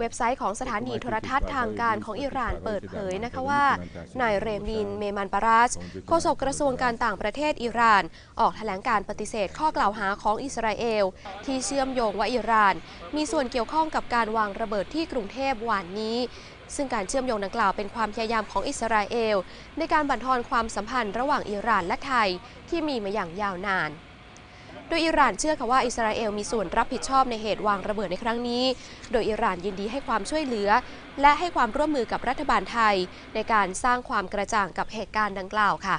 เว็บไซต์ของสถานีโทรทัศน์ทางการของอิหร่านเปิดเผยนะคะว่านายเรมิน เมมันปาราสโฆษกกระทรวงการต่างประเทศอิหร่าน ออกแถลงการปฏิเสธข้อกล่าวหาของอิสราเอล ที่เชื่อมโยงว่าอิหร่าน มีส่วนเกี่ยวข้องกับการวางระเบิดที่กรุงเทพวานนี้ซึ่งการเชื่อมโยงดังกล่าวเป็นความพยายามของอิสราเอล ในการบั่นทอนความสัมพันธ์ระหว่างอิหร่านและไทยที่มีมาอย่างยาวนาน โดยอิหร่านเชื่อค่ะว่าอิสราเอลมีส่วนรับผิดชอบในเหตุวางระเบิดในครั้งนี้ โดยอิหร่านยินดีให้ความช่วยเหลือ และให้ความร่วมมือกับรัฐบาลไทย ในการสร้างความกระจ่างกับเหตุการณ์ดังกล่าวค่ะ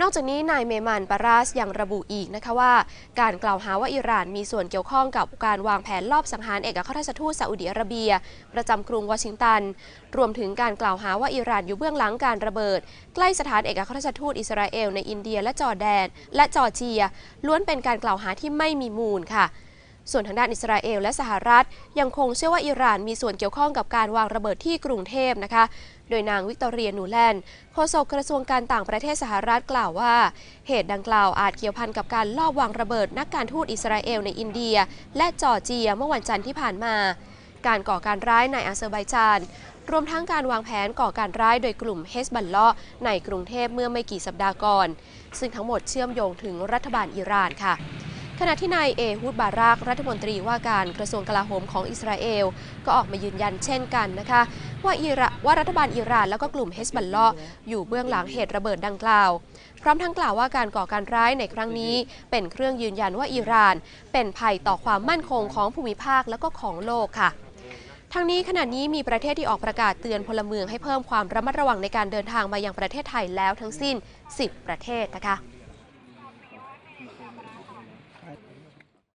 นอกจากนี้นายเมมันปาราสยังระบุอีกนะคะว่า การกล่าวหาว่าอิหร่านมีส่วนเกี่ยวข้องกับการวางแผนลอบสังหารเอกอัครราชทูตซาอุดิอาระเบีย ประจำกรุงวอชิงตัน รวมถึงการกล่าวหาว่าอิหร่านอยู่เบื้องหลังการระเบิด ใกล้สถานเอกอัครราชทูตอิสราเอลในอินเดียและจอร์แดน และจอร์เจีย ล้วนเป็นการกล่าวหาที่ไม่มีมูลค่ะ ส่วนทางด้านอิสราเอลและสหรัฐ ยังคงเชื่อว่าอิหร่านมีส่วนเกี่ยวข้องกับการวางระเบิดที่กรุงเทพนะคะ โดยนางวิกตอเรียนูแลนด์โฆษกกระทรวงการต่างประเทศสหรัฐกล่าวว่า เหตุดังกล่าวอาจเกี่ยวพันกับการลอบวางระเบิดนักการทูตอิสราเอลในอินเดีย และจอร์เจียเมื่อวันจันทร์ที่ผ่านมา การก่อการร้ายในอาเซอร์ไบจานรวมทั้งการวางแผนก่อการร้ายโดยกลุ่มเฮสบัลเลาะห์ในกรุงเทพเมื่อไม่กี่สัปดาห์ก่อน ซึ่งทั้งหมดเชื่อมโยงถึงรัฐบาลอิหร่านค่ะ ขณะที่นายเอฮูดบารากรัฐมนตรีว่าการกระทรวงกลาโหมของอิสราเอล ก็ออกมายืนยันเช่นกันนะคะว่าอิระว่ารัฐบาลอิหร่านแล้วก็กลุ่มเฮสบัลเลาะห์อยู่เบื้องหลังเหตุระเบิดดังกล่าว พร้อมทั้งกล่าวว่าการก่อการร้ายในครั้งนี้ เป็นเครื่องยืนยันว่าอิหร่าน เป็นภัยต่อความมั่นคงของภูมิภาคและก็ของโลกค่ะทั้งนี้ขณะนี้มีประเทศที่ออกประกาศเตือนพลเมืองให้เพิ่มความระมัดระวังในการเดินทางมายังประเทศไทยแล้วทั้งสิ้น 10 ประเทศนะคะ